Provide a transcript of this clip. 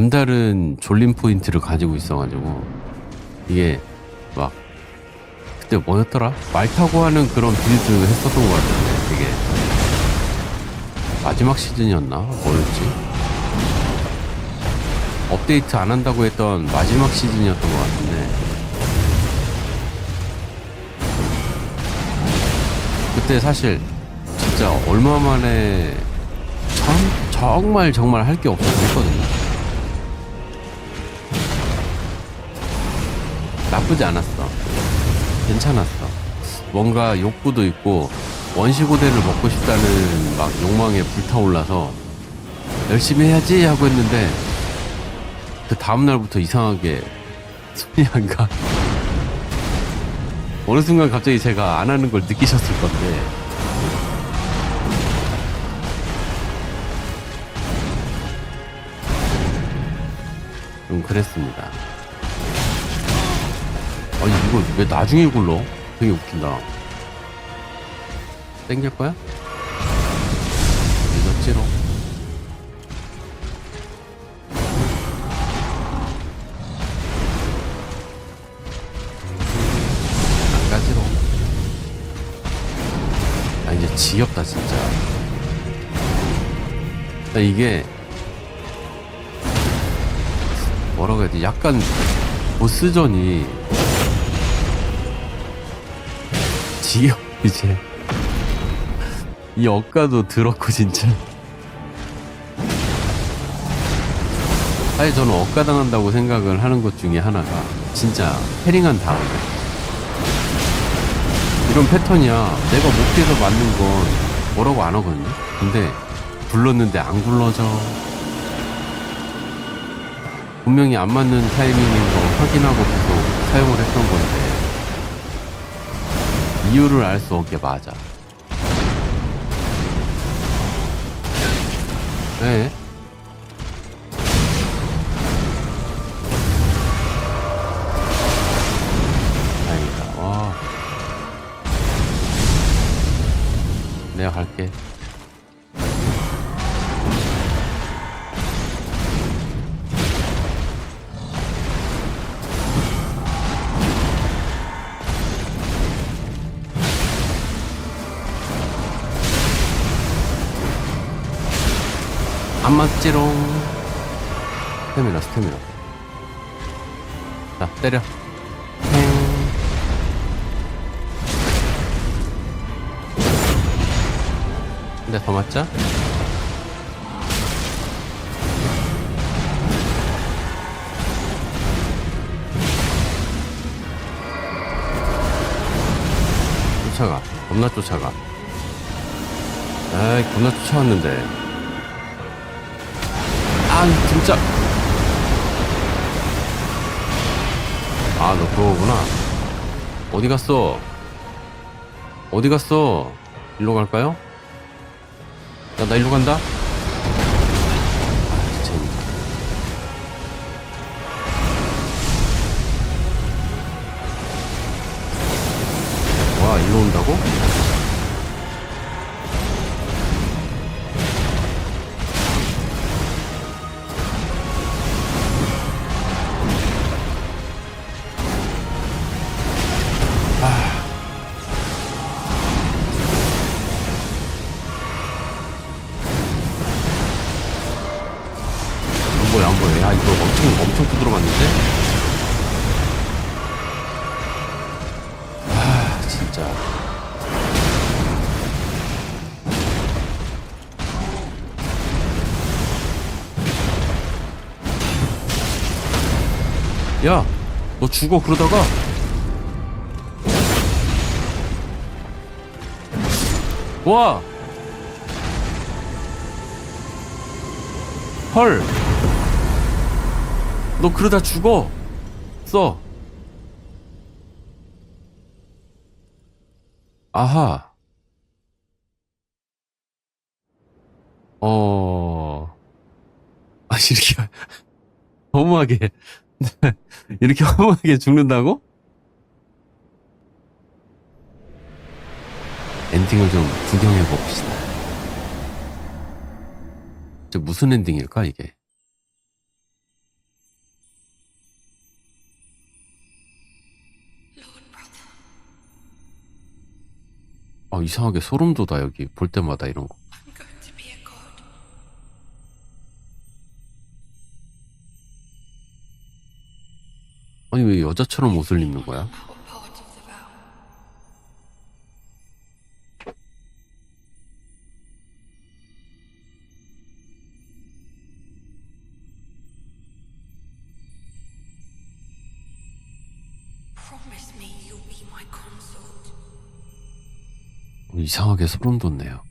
남다른 졸림 포인트를 가지고 있어가지고 이게 막 그때 뭐였더라? 말 타고 하는 그런 빌드 했었던 것 같은데 되게 마지막 시즌이었나? 뭐였지? 업데이트 안 한다고 했던 마지막 시즌이었던 것 같은데 그때 사실 진짜 얼마 만에 참 정말 정말 할 게 없어서 했거든요. 나쁘지 않았어. 괜찮았어. 뭔가 욕구도 있고 원시고대를 먹고 싶다는 막 욕망에 불타올라서 열심히 해야지 하고 했는데 그 다음 날부터 이상하게 손이 안 가. 어느 순간 갑자기 제가 안 하는 걸 느끼셨을 건데 좀 그랬습니다. 아니 이거 왜 나중에 굴러? 되게 웃긴다. 땡길 거야? 늦었지롱. 안 가지롱. 아 이제 지겹다 진짜. 아, 이게 뭐라고 해야 돼? 약간 보스전이 지겨 이제. 이 억가도 들었고 진짜. 사실 저는 억가 당한다고 생각을 하는 것 중에 하나가 진짜 패링한 다음에. 이런 패턴이야. 내가 목표에서 맞는 건 뭐라고 안 하거든요? 근데 굴렀는데 안 굴러져. 분명히 안 맞는 타이밍인 거 확인하고 계속 사용을 했던 건데 이유를 알 수 없게 맞아. 네. 다행이다. 와. 내가 갈게. 안 맞지롱. 스태미나, 스태미나. 자, 때려. 팽. 근데 더 맞자? 쫓아가. 겁나 쫓아가. 에이, 겁나 쫓아왔는데. 아 진짜. 아너 그거구나. 어디 갔어? 어디 갔어? 일로 갈까요? 야 나 일로 간다. 아 재밌다 와 일로 온다고? 엄청 엄청 두드러 맞는데? 아 진짜. 야 너 죽어 그러다가? 와! 헐. 너 그러다 죽어. 써. 아하. 어. 아, 이렇게, 허무하게, 이렇게 허무하게 죽는다고? 엔딩을 좀 구경해 봅시다. 저 무슨 엔딩일까, 이게? 아, 이상하게 소름 돋아, 여기. 볼 때마다 이런 거. 아니, 왜 여자처럼 옷을 입는 거야? 이상하게 소름 돋네요.